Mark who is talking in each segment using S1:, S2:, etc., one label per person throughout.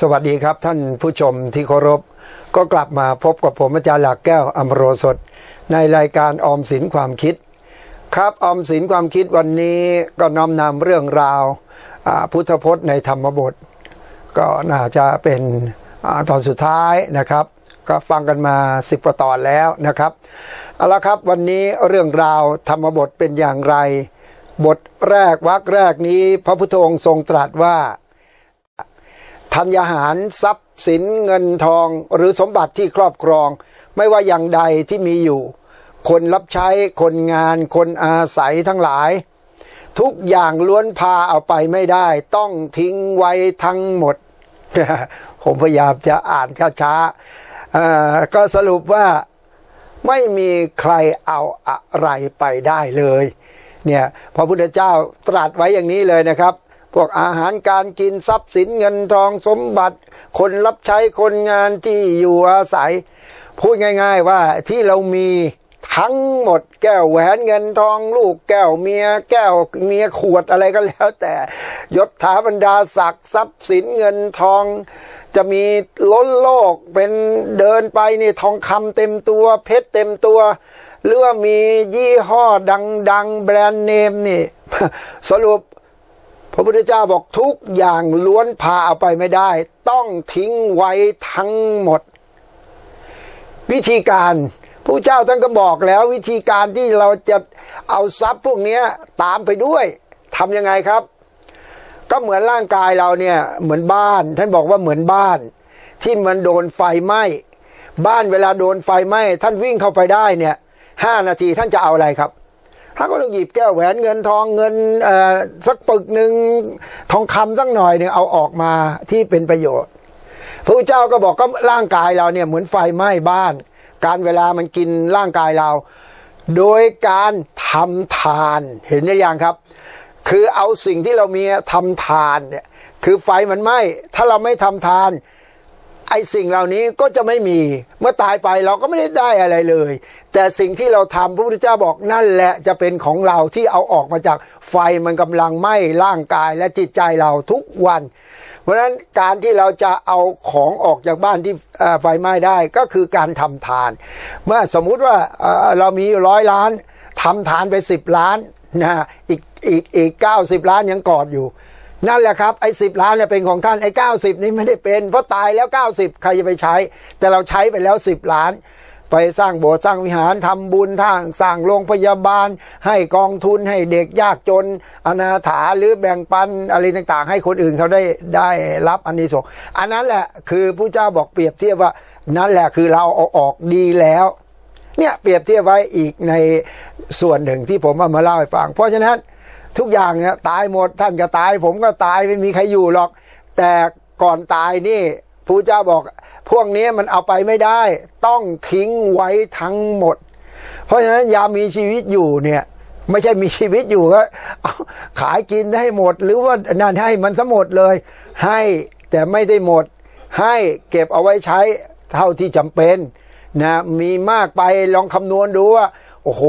S1: สวัสดีครับท่านผู้ชมที่เคารพ ก็กลับมาพบกับผมอาจารย์หลักแก้วอมโรสดในรายการออมสินความคิด ครับออมสินความคิดวันนี้ก็น้อมนำเรื่องราวพุทธพจน์ในธรรมบท ก็น่าจะเป็นอตอนสุดท้ายนะครับ ก็ฟังกันมา10กว่าตอนแล้วนะครับเอาละครับวันนี้เรื่องราวธรรมบทเป็นอย่างไร บทแรกวรรคแรกนี้ พระพุทธองค์ทรงตรัสว่า ธัญญาหารทรัพย์สินเงินทองหรือสมบัติที่ครอบครอง ไม่ว่าอย่างใดที่มีอยู่ คนรับใช้คนงานคนอาศัยทั้งหลาย ทุกอย่างล้วนพาเอาไปไม่ได้ ต้องทิ้งไว้ทั้งหมด ผมพยายามจะอ่านช้าๆก็สรุปว่าไม่มีใครเอาอะไรไปได้เลยเนี่ยพระพุทธเจ้าตรัสไว้อย่างนี้เลยนะครับ พวกอาหารการกินทรัพย์สินเงินทองสมบัติ คนรับใช้คนงานที่อยู่อาศัย พูดง่าย ๆว่าที่เรามีทั้งหมดแก้วแหวนเงินทองลูกแก้วเมียแก้วเมียขวดอะไรก็แล้ว แต่ยศถาบรรดาศักดิ์ทรัพย์สินเงินทอง จะมีล้นโลกเป็นเดินไปนี่ทองคำเต็มตัว เพชรเต็มตัว หรือว่ามียี่ห้อดัง ๆ แบรนด์เนมนี่ สรุป พระพุทธเจ้าบอกทุกอย่างล้วนพาเอาไปไม่ได้ ต้องทิ้งไว้ทั้งหมด วิธีการผู้เจ้าท่านก็บอกแล้ววิธีการที่เราจะเอาทรัพย์พวกนี้ตามไปด้วยทำยังไงครับ ก็เหมือนร่างกายเราเนี่ยเหมือนบ้าน ท่านบอกว่าเหมือนบ้าน ที่มันโดนไฟไหม้บ้านเวลาโดนไฟไหม้ท่านวิ่งเข้าไปได้เนี่ยห้านาทีท่านจะเอาอะไรครับ ถ้าก็ต้องหยิบแก้วแหวนเงินทองเงินสักปึกหนึ่งทองคำสักหน่อยหนึ่งเอาออกมาที่เป็นประโยชน์ พระพุทธเจ้าก็บอกก็ร่างกายเราเนี่ยเหมือนไฟไหม้บ้าน การเวลามันกินร่างกายเรา โดยการทำทานเห็นหรือยังครับ คือเอาสิ่งที่เรามีทำทานเนี่ยคือไฟมันไหม้ถ้าเราไม่ทำทาน ไอ้สิ่งเหล่านี้ก็จะไม่มีเมื่อตายไปเราก็ไม่ได้ได้อะไรเลย แต่สิ่งที่เราทำพระพุทธเจ้าบอกนั่นแหละจะเป็นของเราที่เอาออกมาจากไฟมันกำลังไหม้ร่างกายและจิตใจเราทุกวัน เพราะฉะนั้นการที่เราจะเอาของออกจากบ้านที่ไฟไหม้ได้ก็คือการทำทาน เมื่อสมมุติว่าเรามีร้อยล้านทำทานไปสิบล้านนะอีกอีกอีกเก้าสิบล้านยังกอดอยู่ นั่นแหละครับไอ้สิล้านเนี่ยเป็นของท่านไอ้เก้าสิบนี่ไม่ได้เป็น เพราะตายแล้ว 90 ใครจะไปใช้ แต่เราใช้ไปแล้ว 10 ล้าน ไปสร้างโบสถ์สร้างวิหารทำบุญทางสร้างโรงพยาบาล ให้กองทุนให้เด็กยากจน อนาถาหรือแบ่งปันอะไรต่างๆ ให้คนอื่นเขาได้ได้รับอันนี้ส่งอันนั้นแหละคือผู้เจ้าบอกเปรียบเทียบว่านั่นแหละคือเราเอาออกดีแล้วเนี่ยเปรียบเทียบไว้อีกในส่วนหนึ่งที่ผมเอามาเล่าให้ฟังเพราะฉะนั้น ทุกอย่างเนี่ยตายหมดท่านก็ตาย ผมก็ตายไม่มีใครอยู่หรอก แต่ก่อนตายนี่พระเจ้าบอก พวกนี้มันเอาไปไม่ได้ ต้องทิ้งไว้ทั้งหมด เพราะฉะนั้นยามีชีวิตอยู่เนี่ยไม่ใช่มีชีวิตอยู่ก็ขายกินให้หมด หรือว่านั่นให้มันสมดเลย ให้แต่ไม่ได้หมด ให้เก็บเอาไว้ใช้เท่าที่จำเป็นนะมีมากไปลองคำนวณดูว่า โอ้โห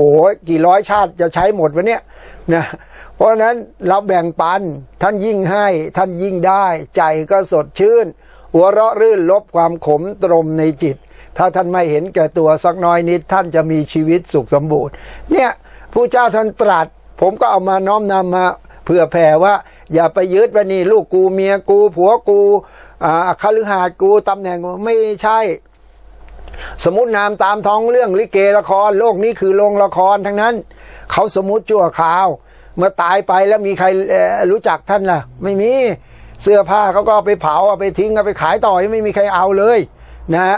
S1: กี่ร้อยชาติจะใช้หมดวะเนี่ยนะ เพราะฉะนั้นเราแบ่งปันท่านยิ่งให้ท่านยิ่งได้ ใจก็สดชื่น หัวเราะรื่นลบความขมตรมในจิต ถ้าท่านไม่เห็นแก่ตัวสักน้อยนิด ท่านจะมีชีวิตสุขสมบูรณ์ เนี่ยผู้เจ้าท่านตรัส ผมก็เอามาน้อมนำมาเพื่อแผ่ว่า อย่าไปยึดว่านี่ลูกกูเมียกู ผัวกูอ่าคฤหาสน์กูตำแหน่งกูไม่ใช่สมมตินามตามท้องเรื่องลิเกละคร โลกนี้คือโรงละครทั้งนั้น เขาสมมติชั่วคราว เมื่อตายไปแล้วมีใครรู้จักท่านล่ะ ไม่มีเสื้อผ้าเขาก็ไปเผาเอาไปทิ้งเอาไปขายต่อยังไม่มีใครเอาเลยนะฮะ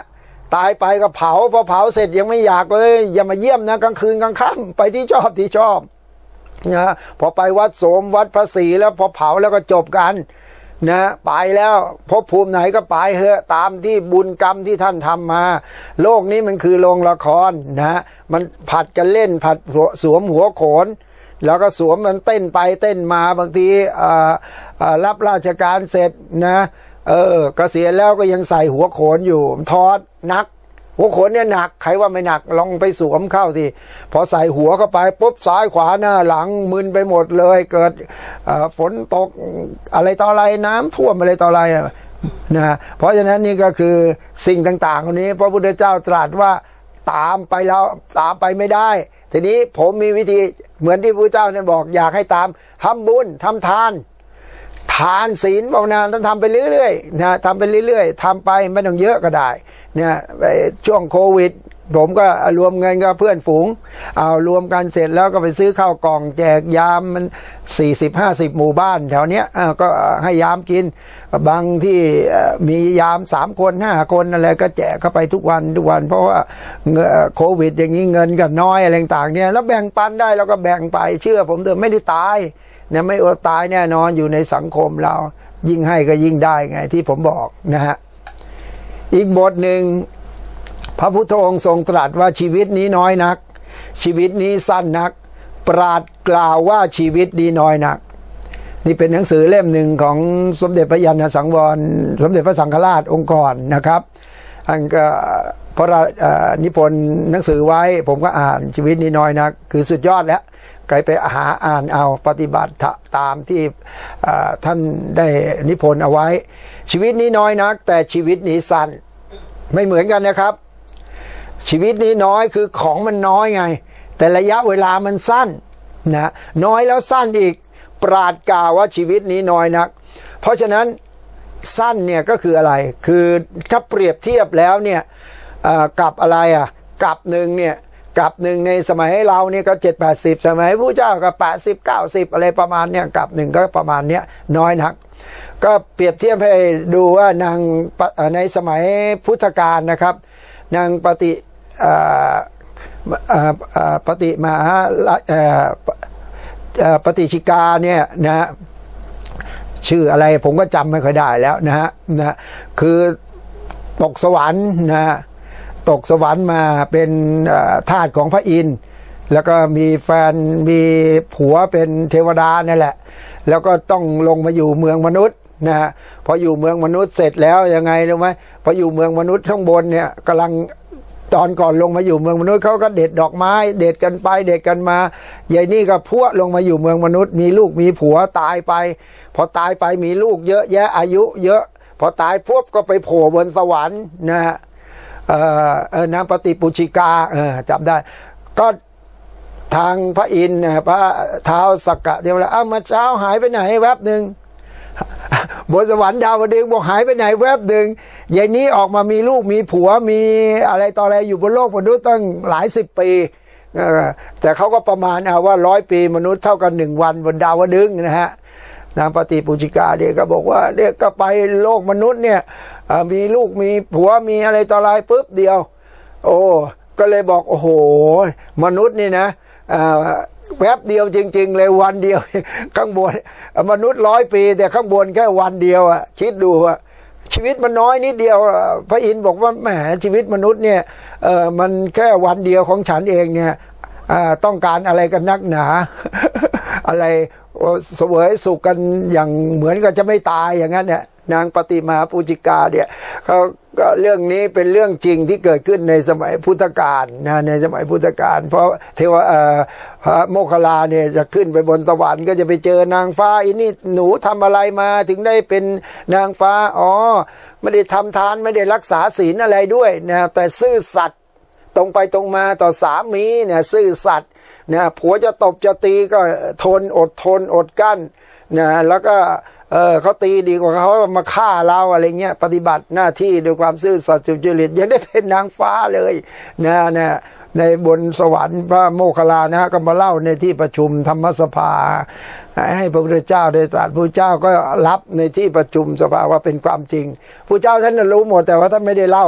S1: ตายไปก็เผาพอเผาเสร็จยังไม่อยากเลย อย่ามาเยี่ยมนะกลางคืนกลางค่ำไปที่ชอบที่ชอบนะพอไปวัดโสมวัดพระศรีแล้วพอเผาแล้วก็จบกันนะไปแล้วภพภูมิไหนก็ไปเถอะตามที่บุญกรรมที่ท่านทำมา โลกนี้มันคือโรงละครนะมันผัดกันเล่นผัดสวมหัวโขน แล้วก็สวมมันเต้นไปเต้นมาบางทีรับราชการเสร็จนะเออเกษียณแล้วก็ยังใส่หัวโขนอยู่ทอดนัก หัวโขนเนี่ยหนักใครว่าไม่หนักลองไปสวมเข้าสิพอใส่หัวเข้าไปปุ๊บซ้ายขวาหน้าหลังมึนไปหมดเลย เกิดฝนตกอะไรต่ออะไรน้ำท่วมอะไรต่ออะไรนะเพราะฉะนั้นนี่ก็คือสิ่งต่างๆคนนี้ พระพุทธเจ้าตรัสว่า ตามไปแล้วตามไปไม่ได้ ทีนี้ผมมีวิธีเหมือนที่พระเจ้าเนี่ยบอกอยากให้ตามทำบุญทำทาน ทานศีลภาวนาต้องทำไปเรื่อยๆนะทำไปเรื่อยๆทำไปไม่ต้องเยอะก็ได้เนี่ยไอ้ช่วงโควิด ผมก็รวมเงินกับเพื่อนฝูง เอารวมกันเสร็จแล้วก็ไปซื้อข้าวกล่องแจกยามมัน40 50หมู่บ้านแถวเนี้ยก็ให้ยามกิน บางที่เอ่อมียามคน5คนอะไรก็แจกเข้าไปทุกวันทุกวัน เพราะว่าโควิดอย่างนี้เงินก็น้อยอะไรต่างเนี่ยแล้วแบ่งปันได้เราก็แบ่งไปเชื่อ ผมเถอะไม่ได้ตายเนี่ยไม่อดตายแน่นอนอยู่ในสังคมเรา ยิ่งให้ก็ยิ่งได้ไงที่ผมบอกนะฮะอีกบทหนึ่ง พระพุทธองค์ทรงตรัสว่าชีวิตนี้น้อยนัก ชีวิตนี้สั้นนัก ปราดกล่าวว่าชีวิตนี้น้อยนัก นี่เป็นหนังสือเล่มหนึ่งของสมเด็จพระยาณสังวร สมเด็จพระสังฆราชองค์ก่อนะครับอันก็พระรานิพนธ์หนังสือไว้ผมก็อ่านชีวิตนี้น้อยนัก คือสุดยอดแล้วใครไปหาอ่านเอาปฏิบัติตามที่ท่านได้นิพนธ์เอาไว้ ชีวิตนี้น้อยนัก แต่ชีวิตนี้สั้นไม่เหมือนกันนะครับ ชีวิตนี้น้อยคือของมันน้อยไง แต่ระยะเวลามันสั้นนะน้อยแล้วสั้นอีกปราดกล่าวว่าชีวิตนี้น้อยนัก เพราะฉะนั้นสั้นเนี่ยก็คืออะไร คือถ้าเปรียบเทียบแล้วเนี่ยกับอะไรอะกับหนึ่งเนี่ยกับหนึ่งในสมัยเราเนี่ยก็เจ็ดแปดสิบสมัยผู้เจ้าก็แปดสิบเก้าสิบอะไรประมาณเนี่ยกับหนึ่งก็ประมาณเนี้ยน้อยนัก ก็เปรียบเทียบให้ดูว่านางในสมัยพุทธกาลนะครับ นางปฏิ ปฏิมาปฏิชิกาเนี่ยนะฮะชื่ออะไรผมก็จำไม่ค่อยได้แล้วนะฮะนะคือตกสวรรค์นะตกสวรรค์มาเป็นทาสของพระอินทร์แล้วก็มีแฟนมีผัวเป็นเทวดานั่แหละ แล้วก็ต้องลงมาอยู่เมืองมนุษย์นะฮะพออยู่เมืองมนุษย์เสร็จแล้วยังไงรู้ไหมพออยู่เมืองมนุษย์ข้างบนเนี่ยกำลัง ตอนก่อนลงมาอยู่เมืองมนุษย์เขาก็เด็ดดอกไม้ เด็ดกันไปเด็ดกันมายายนี่ก็พวลงมาอยู่เมืองมนุษย์ มีลูกมีผัวตายไป พอตายไปมีลูกเยอะแยะอายุเยอะพอตายพวบก็ไปโผล่บนสวรรค์นะฮะเอ่อเอ่อนางปฏิปุชิกาจำได้ ก็ทางพระอินทร์นะพระเท้าสักกะเทวดาอ้ามาเช้าหายไปไหนแวบหนึ่ง บนสวรรค์ดาวดึงบอกหายไปไหนแวบหนึ่งยายนี้ออกมามีลูกมีผัวมีอะไรต่ออะไรอยู่บนโลกมนุษย์ตั้งหลายสิบปีแต่เขาก็ประมาณเอาว่าร้อยปีมนุษย์เท่ากันหนึ่งวันบนดาวดึงนะฮะนางปฏิปุจิกาเด็กก็บอกว่าเด็กก็ไปโลกมนุษย์เนี่ยมีลูกมีผัวมีอะไรต่ออะไรปุ๊บเดียว โอ้ก็เลยบอกโอ้โห มนุษย์นี่นะ แป๊บเดียวจริง ๆ เลยวันเดียว ข้างบน มนุษย์ร้อยปี แต่ข้างบนแค่วันเดียวอะคิดดูอะชีวิตมันน้อยนิดเดียว พระอินทร์บอกว่าแหมชีวิตมนุษย์เนี่ยเออมันแค่วันเดียวของฉันเองเนี่ยต้องการอะไรกันนักหนา อะไรเสวยสุขกันอย่างเหมือนกับจะไม่ตายอย่างนั้นเนี่ยนางปฏิมาปูจิกาเนี่ยเขาก็เรื่องนี้เป็นเรื่องจริงที่เกิดขึ้นในสมัยพุทธกาลนะในสมัยพุทธกาลเพราะเทวเพระโมคคัลลาเนี่ยจะขึ้นไปบนสวรรค์ก็จะไปเจอนางฟ้าอีนี่หนูทำอะไรมาถึงได้เป็นนางฟ้าอ๋อไม่ได้ทำทานไม่ได้รักษาศีลอะไรด้วยนะแต่ซื่อสัตย์ตรงไปตรงมาต่อสามีเนี่ยซื่อสัตย์ นะผัวจะตบจะตีก็ทนอดทนอดกั้นนะแล้วก็เออเขาตีดีกว่าเขามาฆ่าเราอะไรเงี้ยปฏิบัติหน้าที่ด้วยความซื่อสัตย์สุจริตยังได้เป็นนางฟ้าเลยนะนะในบนสวรรค์พระโมคคัลลานะก็มาเล่าในที่ประชุมธรรมสภา ให้พระพุทธเจ้าได้ตรัสพระเจ้าก็รับในที่ประชุมสภาว่าเป็นความจริงพระเจ้าท่านน่ะรู้หมดแต่ว่าท่านไม่ได้เล่า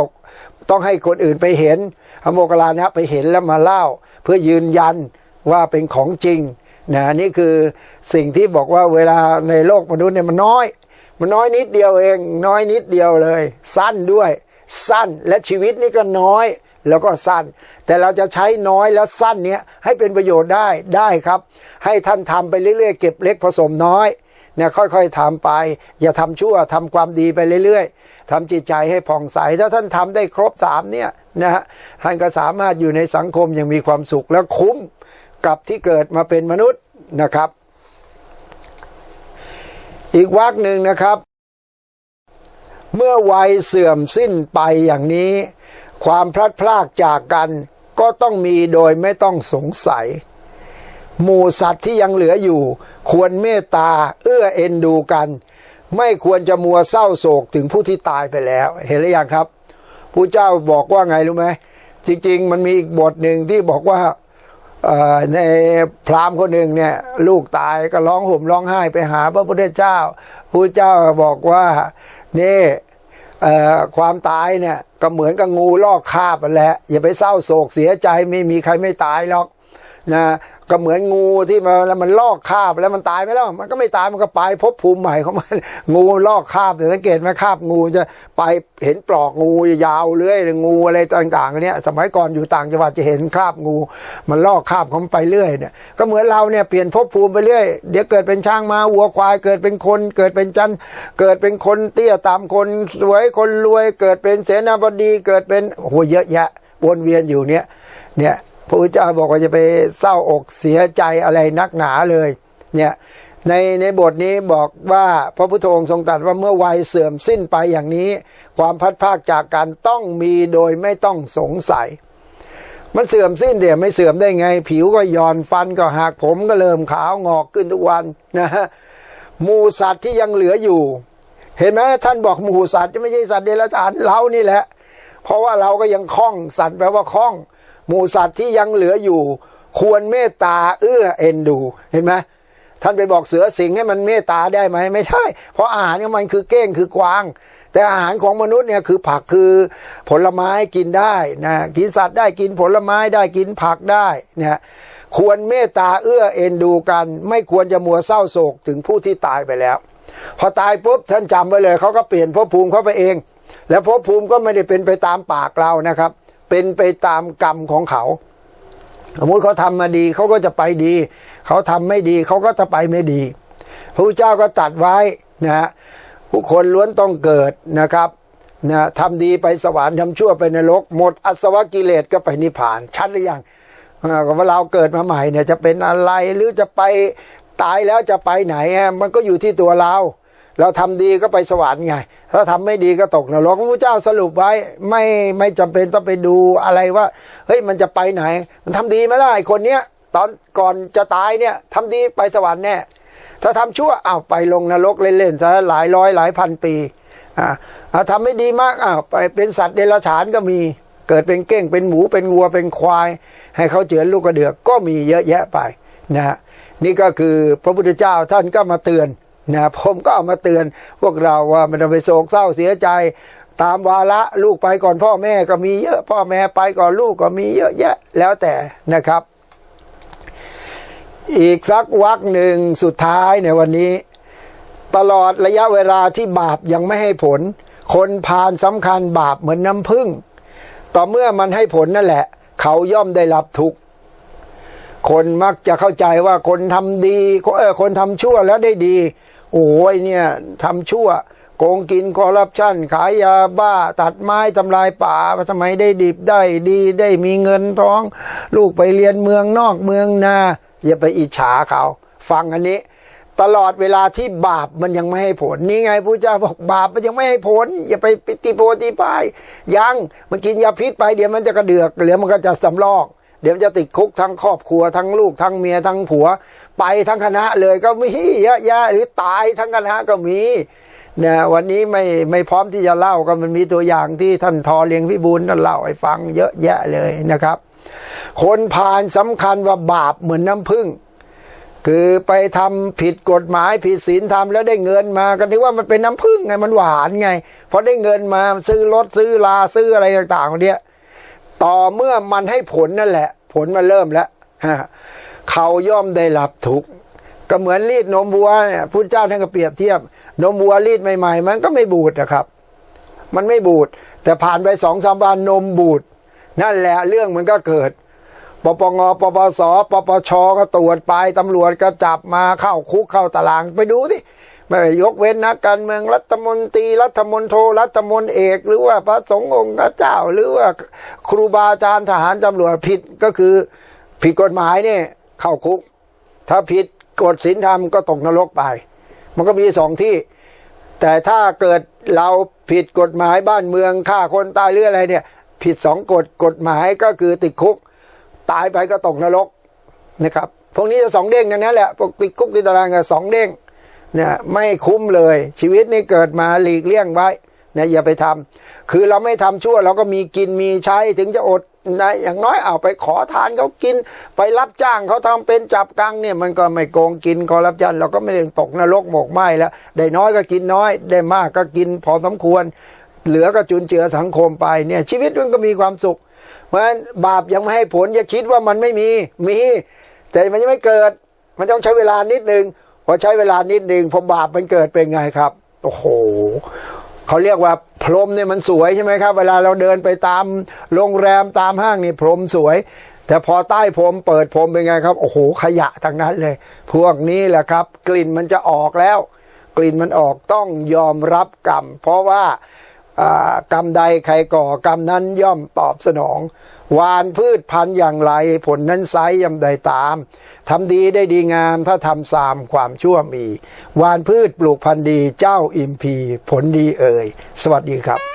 S1: ต้องให้คนอื่นไปเห็นพระโมคคัลลานะไปเห็นแล้วมาเล่า เพื่อยืนยัน ว่าเป็นของจริงนะนี่คือสิ่งที่บอกว่าเวลาในโลกมนุษย์เนี่ยมันน้อย มันน้อยนิดเดียวเอง น้อยนิดเดียวเลย สั้นด้วย สั้นและชีวิตนี่ก็น้อยแล้วก็สั้น แต่เราจะใช้น้อยและสั้นเนี้ยให้เป็นประโยชน์ได้ได้ครับ ให้ท่านทำไปเรื่อยๆ เก็บเล็กผสมน้อยเนี่ยค่อยๆทำไป อย่าทำชั่วทำความดีไปเรื่อยๆทำจิตใจให้ผ่องใส ถ้าท่านทำได้ครบสามเนี่ยนะฮะท่านก็สามารถอยู่ในสังคมอย่างมีความสุขและคุ้ม กับที่เกิดมาเป็นมนุษย์นะครับ อีกวักหนึ่งนะครับ เมื่อวัยเสื่อมสิ้นไปอย่างนี้ ความพลัดพรากจากกันก็ต้องมีโดยไม่ต้องสงสัย หมู่สัตว์ที่ยังเหลืออยู่ ควรเมตตาเอื้อเอ็นดูกัน ไม่ควรจะมัวเศร้าโศกถึงผู้ที่ตายไปแล้ว เห็นหรือยังครับผู้เจ้าบอกว่าไงรู้ไหมจริง ๆ มันมีอีกบทหนึ่งที่บอกว่า ในพราหมณ์คนหนึ่งเนี่ยลูกตายก็ร้องห่มร้องไห้ไปหาพระพุทธเจ้าพระเจ้าบอกว่านี่ความตายเนี่ยก็เหมือนกับงูลอกคาบไปแหละอย่าไปเศร้าโศกเสียใจไม่มีใครไม่ตายหรอกนะ ก็เหมือนงูที่มันแล้วมันลอกคาบแล้วมันตายไหมล่ะมันก็ไม่ตายมันก็ไปพบภูมิใหม่ของมันงูลอกคาบแต่สังเกตไหมคาบงูจะไปเห็นปลอกงูยาวเลื้อยงูอะไรต่างๆเนี่ยสมัยก่อนอยู่ต่างจังหวัดจะเห็นคราบงู มันลอกคาบของไปเรื่อยเนี่ยก็เหมือนเราเนี่ยเปลี่ยนภพภูมิไปเรื่อยเดี๋ยวเกิดเป็นช้างมาวัวควายเกิดเป็นคน เกิดเป็นจันเกิดเป็นคนเตี้ยต่ำคนสวยคนรวย เกิดเป็นเสนาบดีเกิดเป็นโอ้โหเยอะแยะวนเวียนอยู่เนี่ยเนี่ย พระพุทธเจ้าบอกว่าจะไปเศร้าอกเสียใจอะไรนักหนาเลยเนี่ยในในบทนี้บอกว่าพระพุทธองค์ทรงตรัสว่าเมื่อวัยเสื่อมสิ้นไปอย่างนี้ ความพัดพรากจากกันต้องมีโดยไม่ต้องสงสัย มันเสื่อมสิ้นเดี๋ยวไม่เสื่อมได้ไง ผิวก็ย่อนฟันก็หักผมก็เริ่มขาวงอกขึ้นทุกวันนะฮะมูสัตว์ที่ยังเหลืออยู่ เห็นไหมท่านบอกหมูสัตว์ไม่ใช่สัตว์เดรัจฉานเรานี่แหละ เพราะว่าเราก็ยังคล้องสัตว์แปลว่าคล้อง หมูสัตว์ที่ยังเหลืออยู่ ควรเมตตาเอื้อเอ็นดูเห็นไหมท่านไปบอกเสือสิงให้มันเมตตาได้ไหมไม่ได้ เพราะอาหารของมันคือเก้งคือกวาง แต่อาหารของมนุษย์เนี่ยคือผักคือผลไม้กินได้นะกินสัตว์ได้กินผลไม้ได้กินผักได้เนี่ยควรเมตตาเอื้อเอ็นดูกัน ไม่ควรจะมัวเศร้าโศกถึงผู้ที่ตายไปแล้ว พอตายปุ๊บท่านจำไว้เลยเขาก็เปลี่ยนภพภูมิเขาไปเอง แล้วภพภูมิก็ไม่ได้เป็นไปตามปากเรานะครับ เป็นไปตามกรรมของเขา สมมติเขาทำมาดีเขาก็จะไปดี เขาทำไม่ดีเขาก็จะไปไม่ดี พระพุทธเจ้าก็ตัดไว้นะฮะผู้คนล้วนต้องเกิดนะครับนะทำดีไปสวรรค์ทำชั่วไปนรก หมดอสวกิเลสก็ไปนิพพาน ชัดหรือยังก็ว่าเราเกิดมาใหม่เนี่ยจะเป็นอะไรหรือจะไปตายแล้วจะไปไหนมันก็อยู่ที่ตัวเรา เราทำดีก็ไปสวรรค์ไง ถ้าทำไม่ดีก็ตกนรกพระพุทธเจ้าสรุปไว้ไม่ไม่จำเป็นต้องไปดูอะไรว่า เฮ้ยมันจะไปไหน มันทำดีไหมล่ะไอ้คนเนี้ยตอนก่อนจะตายเนี่ยทำดีไปสวรรค์แน่ถ้าทำชั่วอ้าวไปลงนรกเล่นๆซะหลายร้อยหลายพันปีอ่าอ่าทำไม่ดีมากอ้าวไปเป็นสัตว์เดรัจฉานก็มี เกิดเป็นเก้งเป็นหมูเป็นวัวเป็นควาย ให้เขาเจือนลูกกระเดือกก็มีเยอะแยะไปนะฮะนี่ก็คือพระพุทธเจ้าท่านก็มาเตือน นะผมก็เอามาเตือนพวกเราว่ามันไปโศกเศร้าเสียใจ ตามวาระลูกไปก่อนพ่อแม่ก็มีเยอะพ่อแม่ไปก่อนลูกก็มีเยอะแยะแล้วแต่นะครับ อีกสักวักหนึ่งสุดท้ายในวันนี้ ตลอดระยะเวลาที่บาปยังไม่ให้ผล คนพาลสำคัญบาปเหมือนน้ำพึ่งต่อเมื่อมันให้ผลนั่นแหละ เขาย่อมได้รับทุกข์คนมักจะเข้าใจว่าคนทำดีเออคนทำชั่วแล้วได้ดี โอ้ยเนี่ยทำชั่ว โกงกินคอร์รัปชันขายยาบ้า ตัดไม้ทำลายป่าทำไมได้ดิบได้ดีได้มีเงินท้อง ลูกไปเรียนเมืองนอกเมืองนาอย่าไปอิจฉาเขา ฟังอันนี้ ตลอดเวลาที่บาปมันยังไม่ให้ผล นี่ไงพระเจ้าบอกบาปมันยังไม่ให้ผล อย่าไปตีโพตีพายยังมันกินยาพิษไปเดี๋ยวมันจะกระเดือกเดี๋ยวมันก็จะสำลอก เดี๋ยวจะติดคุกทั้งครอบครัวทั้งลูกทั้งเมียทั้งผัว ไปทั้งคณะเลยก็มีเยอะแยะหรือตายทั้งคณะก็มีนะวันนี้ไม่ไม่พร้อมที่จะเล่าก็มันมีตัวอย่างที่ท่านทอเลียงพิบูลท่านเล่าให้ฟังเยอะแยะเลยนะครับ คนพาลสำคัญว่าบาปเหมือนน้ำผึ้งคือไปทำผิดกฎหมายผิดศีลธรรมแล้วได้เงินมาก็นึกว่ามันเป็นน้ำผึ้งไงมันหวานไงพอได้เงินมาซื้อรถซื้อลาซื้ออะไรต่างๆเนี่ย ต่อเมื่อมันให้ผลนั่นแหละ ผลมันเริ่มแล้วฮะเขาย่อมได้รับทุกข์ก็เหมือนรีดนมวัวเนี่ยพุทธเจ้าท่านก็เปรียบเทียบ นมวัวรีดใหม่ๆ มันก็ไม่บูดนะครับ มันไม่บูด แต่ผ่านไปสองสามวันนมบูด นั่นแหละเรื่องมันก็เกิดปปงปปสปปชก็ตรวจไปตำรวจก็จับมาเข้าคุกเข้าตารางไปดูสิ ไม่ยกเว้นนัการเมืองรัฐมนตรีรัฐมนโทรัฐมนเอก หรือว่าพระสงฆ์องค์เจ้า หรือว่าครูบาอาจารย์ทหารตำรวจผิดก็คือผิดกฎหมายเนี่ยเข้าคุก ถ้าผิดกฎศีลธรรมก็ตกนรกไป มันก็มีสองที่ แต่ถ้าเกิดเราผิดกฎหมายบ้านเมืองฆ่าคนตายหรืออะไรเนี่ย ผิดสองกฎกฎหมายก็คือติดคุก ตายไปก็ตกนรกนะครับพวกนี้จะสองเด้งนั้นแหละพวกติดคุกติดตารางกันสองเด้ง เนี่ยไม่คุ้มเลย ชีวิตนี่เกิดมาหลีกเลี่ยงไว้นะอย่าไปทำคือเราไม่ทำชั่วเราก็มีกินมีใช้ถึงจะอดนะอย่างน้อยเอาไปขอทานเขากิน ไปรับจ้างเขาทำเป็นจับกังเนี่ยมันก็ไม่โกงกินคอรับจันเราก็ไม่ได้ตกนรกหมกไหมแล้วได้น้อยก็กินน้อย ได้มากก็กินพอสมควร เหลือก็จุนเจือสังคมไปเนี่ยชีวิตมันก็มีความสุข เพราะฉะนั้นบาปยังไม่ให้ผลอย่าคิดว่ามันไม่มีมี แต่มันยังไม่เกิด มันต้องใช้เวลานิดนึง อใช้เวลานิดหนึ่งพอบาปมันเกิดเป็นไงครับ โอ้โหเขาเรียกว่าพรมเนี่ยมันสวยใช่ไหมครับ เวลาเราเดินไปตามโรงแรมตามห้างนี่พรมสวย แต่พอใต้พรมเปิดพรมเป็นไงครับ โอ้โหขยะทั้งนั้นเลย พวกนี้แหละครับ กลิ่นมันจะออกแล้ว กลิ่นมันออกต้องยอมรับกรรม เพราะว่ากรรมใดใครก่อกรรมนั้นย่อมตอบสนอง หวานพืชพันธุ์อย่างไร ผลนั้นไซย่อมได้ตามทำดีได้ดีงาม ถ้าทำสามความชั่วมีหวานพืชปลูกพันธุ์ดีเจ้าอิมพี ผลดีเอ่ย สวัสดีครับ